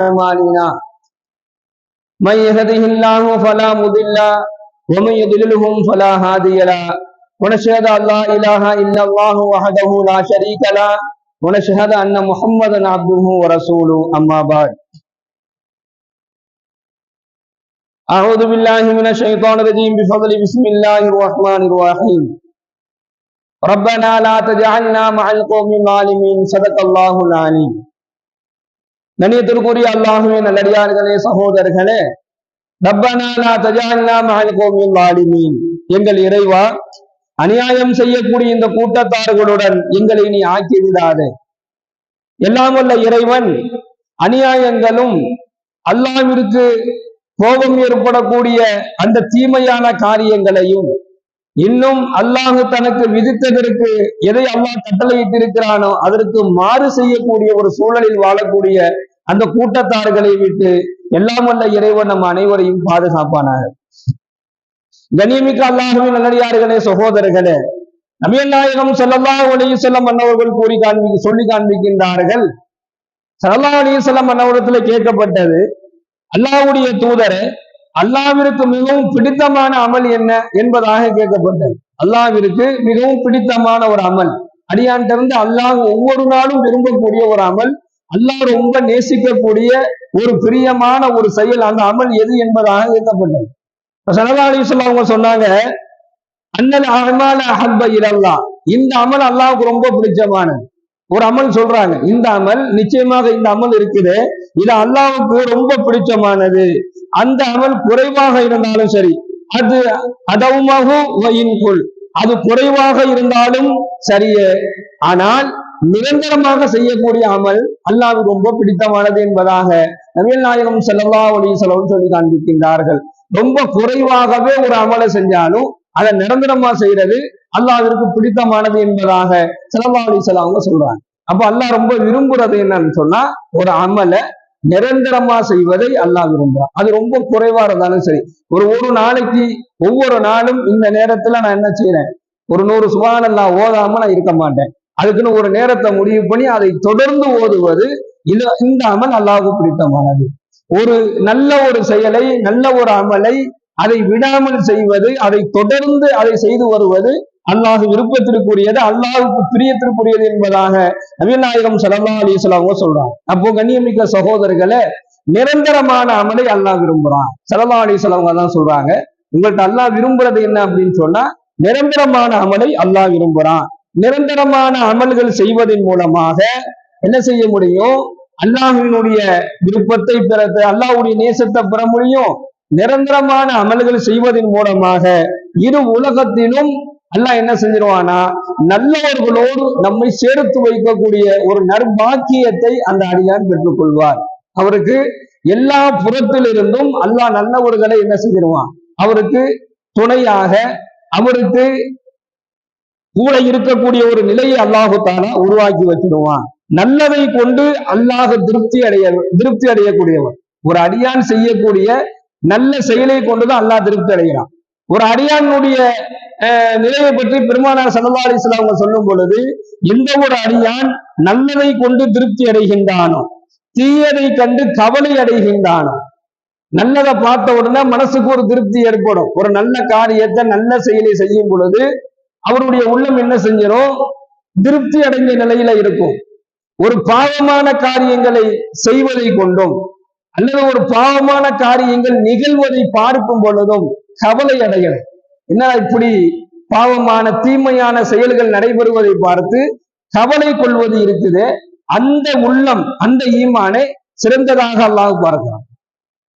أعمالنا من يهده الله فلا مضل ومن يضللهم فلا هادي له ونشهد أن لا إله إلا الله وحده لا شريك له ونشهد أن محمدا عبده ورسوله. أما بعد. أعوذ بالله من الشيطان الرجيم. بفضل بسم الله الرحمن الرحيم. ربنا لا تجعلنا مع القوم الظالمين. صدق الله العليم கண்ணியத்திற்குரிய அல்லாஹுவே நல்லடியார்களே சகோதரர்களே ரப்பனா லா எங்கள் இறைவா அநியாயம் செய்யக்கூடிய இந்த கூட்டத்தார்களுடன் எங்களை நீ ஆக்கி விடாதே எல்லாம் உள்ள இறைவன் அநியாயங்களும் அல்லாவிற்கு கோபம் ஏற்படக்கூடிய அந்த தீமையான காரியங்களையும் இன்னும் அல்லாஹு தனக்கு விதித்ததற்கு எதை அல்லாஹ் கட்டளையிட்டிருக்கிறானோ அதற்கு மாறு செய்யக்கூடிய ஒரு சூழலில் வாழக்கூடிய அந்த கூட்டத்தார்களை விட்டு எல்லாம் வல்ல இறைவன் நம்ம அனைவரையும் பாதுகாப்பானாக. கண்ணியமிக்க அல்லாஹுவின் நல்லடியார்களே சகோதரர்களே நபியல் நாயகம் செல்லல்லா ஒளிய செல்லம் மன்னவர்கள் கூறி காண்பி சொல்லி காண்பிக்கின்றார்கள். செல்லல்லா அலிய செல்லம் மன்னவரத்தில் கேட்கப்பட்டது அல்லாஹ்வுடைய தூதரை அல்லாவிற்கு மிகவும் பிடித்தமான அமல் என்ன என்பதாக கேட்கப்பட்டது. அல்லாவிற்கு மிகவும் பிடித்தமான ஒரு அமல். அடியான்ட்ட இருந்து அல்லாஹ் ஒவ்வொரு நாளும் விரும்பக்கூடிய ஒரு அமல். அல்லாஹ் ரொம்ப நேசிக்கக்கூடிய ஒரு பிரியமான ஒரு செயல். அந்த அமல் எது என்பதாக கேட்கப்பட்டது. சனதா அலிஸ்லாம் அவங்க சொன்னாங்க அண்ணல் அகமால அஹப்ப இலல்லா இந்த அமல் அல்லாவுக்கு ரொம்ப பிடிச்சமானது. ஒரு அமல் சொல்றாங்க இந்த அமல் நிச்சயமாக இந்த அமல் இருக்குது. இது அல்லாவுக்கு ரொம்ப பிடிச்சமானது. அந்த அமல் குறைவாக இருந்தாலும் சரி. அது அதவுமாகும் அது குறைவாக இருந்தாலும் சரியே. ஆனால் நிரந்தரமாக செய்யக்கூடிய அமல் அல்லாஹ் ரொம்ப பிடித்தமானது என்பதாக நவீன நாயகம் செல்லல்லா ஒளி செலவு சொல்லி காண்பிக்கின்றார்கள். ரொம்ப குறைவாகவே ஒரு அமலை செஞ்சாலும் அதை நிரந்தரமா செய்யறது அல்லாவிற்கு பிடித்தமானது என்பதாக செலவா அலி செலவங்க சொல்றாங்க. அப்ப அல்லாஹ் ரொம்ப விரும்புறது என்னன்னு சொன்னா ஒரு அமலை நிரந்தரமா செய்வதை அல்லாஹ் விரும்புறான். அது ரொம்ப குறைவா இருந்தாலும் சரி. ஒரு ஒரு நாளைக்கு ஒவ்வொரு நாளும் இந்த நேரத்துல நான் என்ன செய்யறேன் ஒரு நூறு சுபானல்லா ஓதாம நான் இருக்க மாட்டேன். அதுக்குன்னு ஒரு நேரத்தை முடிவு பண்ணி அதை தொடர்ந்து ஓதுவது இது இந்த அமல் அல்லாவுக்கு பிடித்தமானது. ஒரு நல்ல ஒரு செயலை நல்ல ஒரு அமலை அதை விடாமல் செய்வது அதை தொடர்ந்து அதை செய்து வருவது அல்லாஹ் விருப்பத்திற்குரியது அல்லாஹுக்கு பிரியத்திற்குரியது என்பதாக நவீநாயகம் சலல்லா அலிஸ்லாமோ சொல்றாங்க. அப்போ கண்ணியமிக்க சகோதரர்களே நிரந்தரமான அமலை அல்லாஹ் விரும்புறான். சலல்லா அலிஸ்லாமங்க தான் சொல்றாங்க. உங்கள்கிட்ட அல்லாஹ் விரும்புறது என்ன அப்படின்னு சொன்னா நிரந்தரமான அமலை அல்லாஹ் விரும்புறான். நிரந்தரமான அமல்கள் செய்வதன் மூலமாக என்ன செய்ய முடியும்? அல்லாஹினுடைய விருப்பத்தை பெற அல்லாஹுடைய நேசத்தை பெற முடியும். நிரந்தரமான அமல்கள் செய்வதன் மூலமாக இரு உலகத்திலும் அல்லாஹ் என்ன செஞ்சிருவானா நல்லவர்களோடு நம்மை சேர்த்து வைக்கக்கூடிய ஒரு நற்பாக்கியத்தை அந்த அடியான் பெற்றுக்கொள்வார். அவருக்கு எல்லா புறத்திலிருந்தும் அல்லாஹ் நல்லவர்களை என்ன செஞ்சிருவான்? அவருக்கு துணையாக அவருக்கு கூட இருக்கக்கூடிய ஒரு நிலையை அல்லாஹு உருவாக்கி வச்சிடுவான் நல்லதை கொண்டு அல்லாஹ் திருப்தி அடைய திருப்தி அடையக்கூடியவன் ஒரு அடியான் செய்யக்கூடிய நல்ல செயலை கொண்டுதான் அல்லாஹ் திருப்தி அடைகிறான். ஒரு அடியானுடைய நிலையை பற்றி பெருமானார் சல்லா அலிஸ்லாம் அவங்க சொல்லும் பொழுது எந்த ஒரு அடியான் நல்லதை கொண்டு திருப்தி அடைகின்றானோ தீயதை கண்டு கவலை அடைகின்றானோ நல்லதை பார்த்த உடனே மனசுக்கு ஒரு திருப்தி ஏற்படும். ஒரு நல்ல காரியத்தை நல்ல செயலை செய்யும் பொழுது அவருடைய உள்ளம் என்ன செஞ்சிடும் திருப்தி அடைந்த நிலையில இருக்கும். ஒரு பாவமான காரியங்களை செய்வதை கொண்டும் அல்லது ஒரு பாவமான காரியங்கள் நிகழ்வதை பார்க்கும் பொழுதும் கவலை அடைகளை என்ன இப்படி பாவமான தீமையான செயல்கள் நடைபெறுவதை பார்த்து கவலை கொள்வது இருக்குது. அந்த உள்ளம் அந்த ஈமானை சிறந்ததாக அல்லாஹ் பார்க்கிறான்.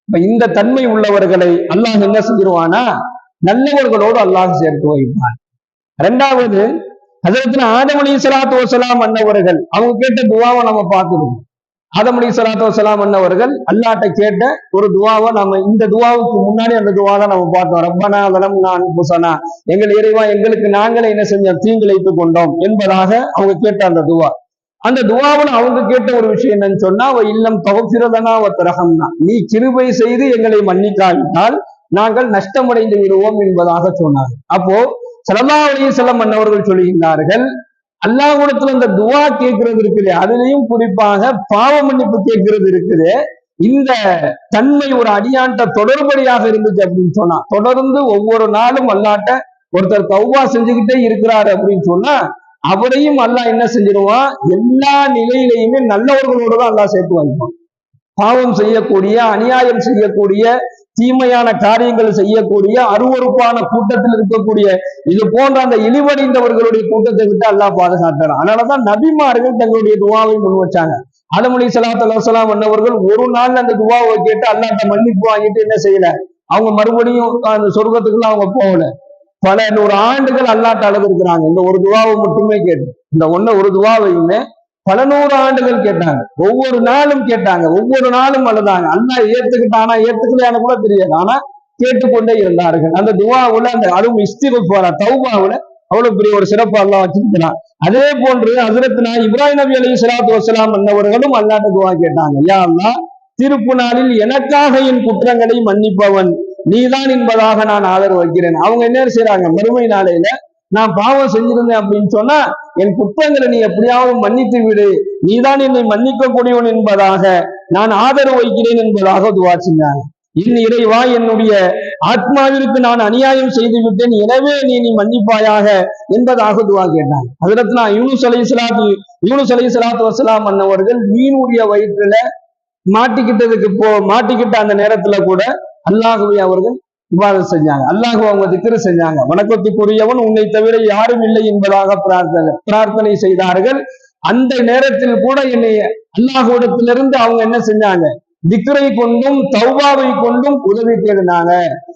இப்ப இந்த தன்மை உள்ளவர்களை அல்லாஹ் என்ன செஞ்சிருவானா? நல்லவர்களோடு அல்லாஹ் சேர்த்து வைப்பான். ரெண்டாவது அதற்கு ஆதம் அலி சலாத்து வசலாம் அன்னவர்கள் அவங்க கேட்ட துவாவை நம்ம பார்த்துருவோம் ஆதம் அலி சலாத்து வசலாம் அண்ணவர்கள் அல்லாட்ட கேட்ட ஒரு துவாவை நம்ம இந்த துவாவுக்கு முன்னாடி அந்த துவாவை நம்ம பார்த்தோம் ரப்பனா வலம் நான் புசனா எங்கள் இறைவா எங்களுக்கு நாங்களே என்ன செஞ்சோம்? தீங்கிழைத்துக் கொண்டோம் என்பதாக அவங்க கேட்ட அந்த துவா. அந்த துவாவில் அவங்க கேட்ட ஒரு விஷயம் என்னன்னு சொன்னா அவ இல்லம் தவசிரதனா தரகம்னா நீ கிருபை செய்து எங்களை மன்னிக்காவிட்டால் நாங்கள் நஷ்டமடைந்து விடுவோம் என்பதாக சொன்னார் அப்போ சலமா அலைய செல்லம் மன்னவர்கள் சொல்லுகின்றார்கள் அல்லாஹ்விடத்துல இந்த துவா கேட்கறது இருக்குது. அதுலயும் குறிப்பாக பாவ மன்னிப்பு கேட்கறது இருக்குது. இந்த தன்மை ஒரு அடியாண்ட தொடர்படியாக இருந்துச்சு அப்படின்னு சொன்னா தொடர்ந்து ஒவ்வொரு நாளும் அல்லாட்ட ஒருத்தர் கௌவா செஞ்சுக்கிட்டே இருக்கிறாரு அப்படின்னு சொன்னா அவரையும் அல்லாஹ் என்ன செஞ்சிருவான் எல்லா நிலையிலையுமே நல்லவர்களோட தான் அல்லாஹ் சேர்த்து வைப்பான் பாவம் செய்யக்கூடிய அநியாயம் செய்யக்கூடிய தீமையான காரியங்கள் செய்யக்கூடிய அருவருப்பான கூட்டத்தில் இருக்கக்கூடிய இது போன்ற அந்த இழிவடைந்தவர்களுடைய கூட்டத்தை விட்டு அல்லாஹ் பாதுகாத்தார் அதனாலதான் நபிமார்கள் தங்களுடைய துவாவை முன் வச்சாங்க. ஆதமொழி சலாத்து அலுவலாம் அன்னவர்கள் ஒரு நாள் அந்த துவாவை கேட்டு அல்லாட்ட மன்னிப்பு வாங்கிட்டு என்ன செய்யல? அவங்க மறுபடியும் அந்த சொர்க்கத்துக்குள்ள அவங்க போகல. பல நூறு ஆண்டுகள் அல்லாட்ட அளவு இருக்கிறாங்க. இந்த ஒரு துவாவை மட்டுமே கேட்டு. இந்த ஒண்ணு ஒரு துவாவையுமே பல நூறு ஆண்டுகள் கேட்டாங்க. ஒவ்வொரு நாளும் கேட்டாங்க. ஒவ்வொரு நாளும் அழுதாங்க. அண்ணா ஏத்துக்கிட்டானா ஏத்துக்கலையானு கூட தெரியாது. ஆனா கேட்டுக்கொண்டே இருந்தார்கள். அந்த துவாவுல அந்த அதுவும் இஸ்திகு போற தௌபாவுல அவ்வளவு பெரிய ஒரு சிறப்பு அல்லா வச்சிருக்கிறான். அதே போன்று ஹசரத்னா இப்ராஹிம் நபி அலி சலாத்து வசலாம் என்னவர்களும் அல்லாட்ட துவா கேட்டாங்க. யா அல்லா திருப்பு நாளில் எனக்காக என் குற்றங்களை மன்னிப்பவன். நீதான் என்பதாக நான் ஆதரவு வைக்கிறேன். அவங்க என்ன செய்யறாங்க மறுமை நாளையில நான் பாவம் செஞ்சிருந்தேன் அப்படின்னு சொன்னா என் குற்றங்களை நீ எப்படியாவது மன்னித்து விடு. நீதான் என்னை மன்னிக்க கூடியவன் என்பதாக நான் ஆதரவு வைக்கிறேன் என்பதாக துவா செஞ்சாங்க என் இறைவா என்னுடைய ஆத்மாவிற்கு நான் அநியாயம் செய்து விட்டேன் எனவே நீ நீ மன்னிப்பாயாக என்பதாக துவா கேட்டாங்க அதில் நான் யூனுஸ் அலை சலாத்து யூனுஸ் அலை சலாத்து வசலாம் அன்னவர்கள் மீனுடைய வயிற்றுல மாட்டிக்கிட்டதுக்கு போ மாட்டிக்கிட்ட அந்த நேரத்துல கூட அல்லாஹுவை அவர்கள் விவாதம் செஞ்சாங்க. அல்லாஹு அவங்க திக்கிற செஞ்சாங்க. வணக்கத்துக்குரியவன் உன்னை தவிர யாரும் இல்லை என்பதாக பிரார்த்தனை பிரார்த்தனை செய்தார்கள். அந்த நேரத்தில் கூட என்னை அல்லாஹுடத்திலிருந்து அவங்க என்ன செஞ்சாங்க? திக்ரை கொண்டும் தௌபாவை கொண்டும் உதவி தேடினாங்க.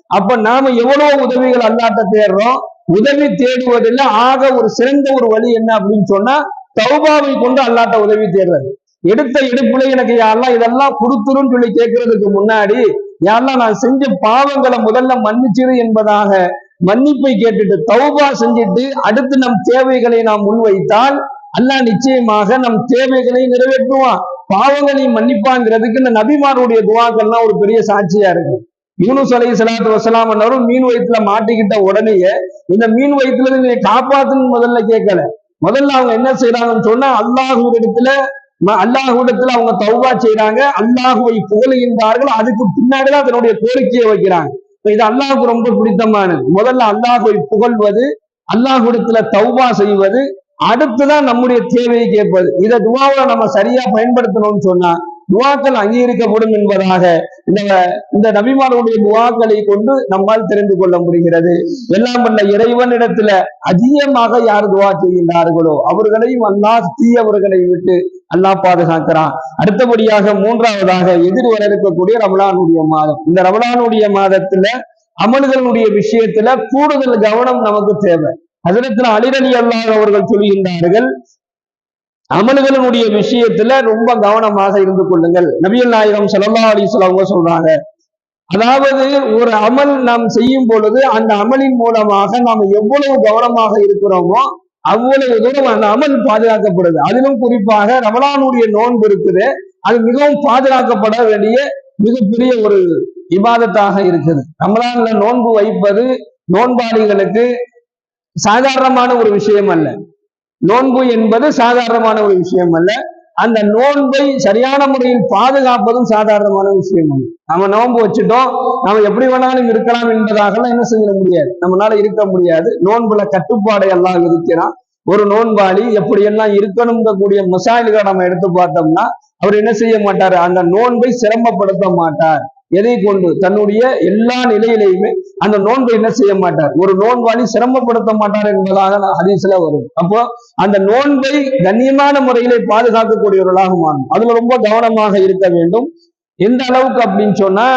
அப்ப நாம எவ்வளவு உதவிகள் அல்லாட்ட தேடுறோம். உதவி தேடுவதில் ஆக ஒரு சிறந்த ஒரு வழி என்ன அப்படின்னு சொன்னா தௌபாவை கொண்டு அல்லாட்ட உதவி தேடுறது. எடுத்த எடுப்புல எனக்கு யாரெல்லாம் இதெல்லாம் கொடுத்துருன்னு சொல்லி கேட்கறதுக்கு முன்னாடி யாரெல்லாம் நான் செஞ்ச பாவங்களை முதல்ல மன்னிச்சிரு என்பதாக மன்னிப்பை கேட்டுட்டு தௌபா செஞ்சுட்டு அடுத்து நம் தேவைகளை நாம் முன்வைத்தால் அல்லாஹ் நிச்சயமாக நம் தேவைகளை நிறைவேற்றுவான். பாவங்களை மன்னிப்பாங்கிறதுக்கு இந்த நபிமாருடைய துவாக்கள்லாம் ஒரு பெரிய சாட்சியா இருக்கு. யூனுஸ் அலை சலாத்து வசலாம் பண்ணவரும் மீன் வயிற்றுல மாட்டிக்கிட்ட உடனேயே இந்த மீன் வயிற்றுல இருந்து நீ காப்பாத்துன்னு முதல்ல கேட்கல. முதல்ல அவங்க என்ன செய்யறாங்கன்னு சொன்னா அல்லாஹ் இடத்துல அல்லாஹுடத்துல அவங்க தௌவா செய்யறாங்க அல்லாஹுவை புகழுகின்றார்கள் அதுக்கு பின்னாடிதான் அதனுடைய கோரிக்கையை வைக்கிறாங்க. இது அல்லாஹுக்கு ரொம்ப பிடித்தமானது. முதல்ல அல்லாஹுவை புகழ்வது அல்லாஹுடத்துல தௌவா செய்வது அடுத்துதான் நம்முடைய தேவையை கேட்பது. இதை துவாவை நம்ம சரியா பயன்படுத்தணும்னு சொன்னா துவாக்கள் அங்கீகரிக்கப்படும் என்பதாக இந்த இந்த நபிமார்களுடைய துவாக்களை கொண்டு நம்மால் தெரிந்து கொள்ள முடிகிறது. எல்லாம் வல்ல இறைவனிடத்துல அதிகமாக யார் துவா செய்கின்றார்களோ அவர்களையும் அல்லாஹ் தீயவர்களை விட்டு அல்லாஹ் பாதுகாக்கிறான். அடுத்தபடியாக மூன்றாவதாக எதிர் வர இருக்கக்கூடிய ரமலானுடைய மாதம். இந்த ரமலானுடைய மாதத்துல அமல்களுடைய விஷயத்துல கூடுதல் கவனம் நமக்கு தேவை. அதிரத்துல அலிரலி அல்லாஹ் அவர்கள் சொல்கின்றார்கள் அமல்களுடைய விஷயத்துல ரொம்ப கவனமாக இருந்து கொள்ளுங்கள். நபியல் நாயகம் சல்லா அலிஸ்லாம் அவங்க சொல்றாங்க அதாவது ஒரு அமல் நாம் செய்யும் பொழுது அந்த அமலின் மூலமாக நாம் எவ்வளவு கவனமாக இருக்கிறோமோ அவ்வளவு தூரம் அந்த அமல் பாதுகாக்கப்படுது. அதிலும் குறிப்பாக ரமலானுடைய நோன்பு இருக்குது. அது மிகவும் பாதுகாக்கப்பட வேண்டிய மிகப்பெரிய ஒரு இபாதத்தாக இருக்குது. ரமலான்ல நோன்பு வைப்பது நோன்பாளிகளுக்கு சாதாரணமான ஒரு விஷயம் அல்ல நோன்பு என்பது சாதாரணமான ஒரு விஷயம் அல்ல அந்த நோன்பை சரியான முறையில் பாதுகாப்பதும் சாதாரணமான விஷயம். நம்ம நோன்பு வச்சுட்டோம் நம்ம எப்படி வேணாலும் இருக்கலாம் என்பதாக என்ன செஞ்சிட முடியாது. நம்மளால இருக்க முடியாது. நோன்புல கட்டுப்பாடை எல்லாம் இருக்கிறான் ஒரு நோன்பாளி எப்படியெல்லாம் இருக்கணுங்க கூடிய மசாயில்களை நம்ம எடுத்து பார்த்தோம்னா அவர் என்ன செய்ய மாட்டார்? அந்த நோன்பை சிரமப்படுத்த மாட்டார். எதை கொண்டு? தன்னுடைய எல்லா நிலையிலையுமே அந்த நோன்பை என்ன செய்ய மாட்டார்? ஒரு நோன்பாளி சிரமப்படுத்த மாட்டார் என்பதாக ஹதீஸ்ல வரும். அப்போ அந்த நோன்பை கண்ணியமான முறையிலே பாதுகாக்கக்கூடியவர்களாக மாறும். அதுல ரொம்ப கவனமாக இருக்க வேண்டும். எந்த அளவுக்கு அப்படின்னு சொன்னா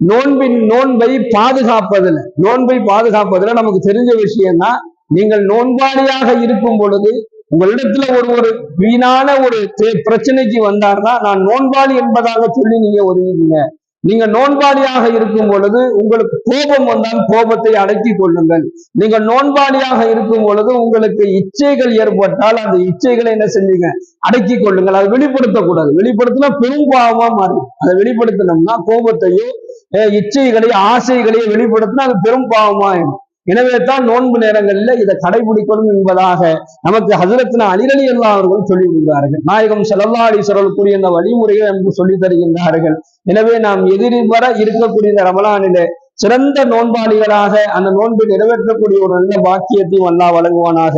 நோன்பின் நோன்பை பாதுகாப்பதுல நோன்பை பாதுகாப்பதுல நமக்கு தெரிஞ்ச விஷயம்னா நீங்கள் நோன்பாளியாக இருக்கும் பொழுது உங்களிடத்துல ஒரு ஒரு வீணான ஒரு பிரச்சனைக்கு வந்தார்னா நான் நோன்பாளி என்பதாக சொல்லி நீங்க ஒதுங்கிங்க நீங்க நோன்பாளியாக இருக்கும் பொழுது உங்களுக்கு கோபம் வந்தால் கோபத்தை அடக்கி கொள்ளுங்கள். நீங்க நோன்பாளியாக இருக்கும் பொழுது உங்களுக்கு இச்சைகள் ஏற்பட்டால் அந்த இச்சைகளை என்ன செஞ்சீங்க அடக்கி கொள்ளுங்கள். அதை வெளிப்படுத்தக்கூடாது. வெளிப்படுத்தினா பெரும் பாவமா மாறும். அதை வெளிப்படுத்தினோம்னா கோபத்தையோ இச்சைகளையும் ஆசைகளையும் வெளிப்படுத்தினா அது பெரும் பாவமாயிடும். எனவே தான் நோன்பு நேரங்களில் இதை கடைபிடிக்கணும் என்பதாக நமக்கு ஹசரத்தின அலிரலி அல்லா அவர்கள் சொல்லி கொடுக்கிறார்கள் நாயகம் செல்லல்லா அலிஸ்வரல் கூறிய இந்த வழிமுறைகளை நமக்கு சொல்லித் தருகின்றார்கள் எனவே நாம் எதிர்வர இருக்கக்கூடிய இந்த ரமலானிலே சிறந்த நோன்பாளிகளாக அந்த நோன்பை நிறைவேற்றக்கூடிய ஒரு நல்ல பாக்கியத்தையும் அல்லா வழங்குவானாக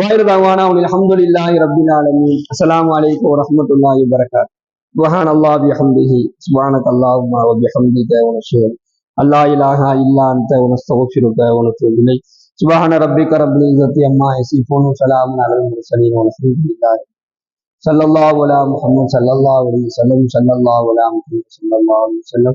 வாயிரதாவானா அல்ஹம்துலில்லாஹி ரப்பில் ஆலமீன் அஸ்ஸலாமு அலைக்கும் வரஹ்மத்துல்லாஹி வபரகாத் سبحان الله بحمده سبحانك اللهم وبحمدك ونشهد أن لا إله إلا أنت ونستغفرك ونتوب إليك سبحان ربك رب العزة عما يصفون وسلام على المرسلين والحمد لله صلى الله على محمد صلى الله عليه وسلم صلى الله على محمد صلى الله عليه وسلم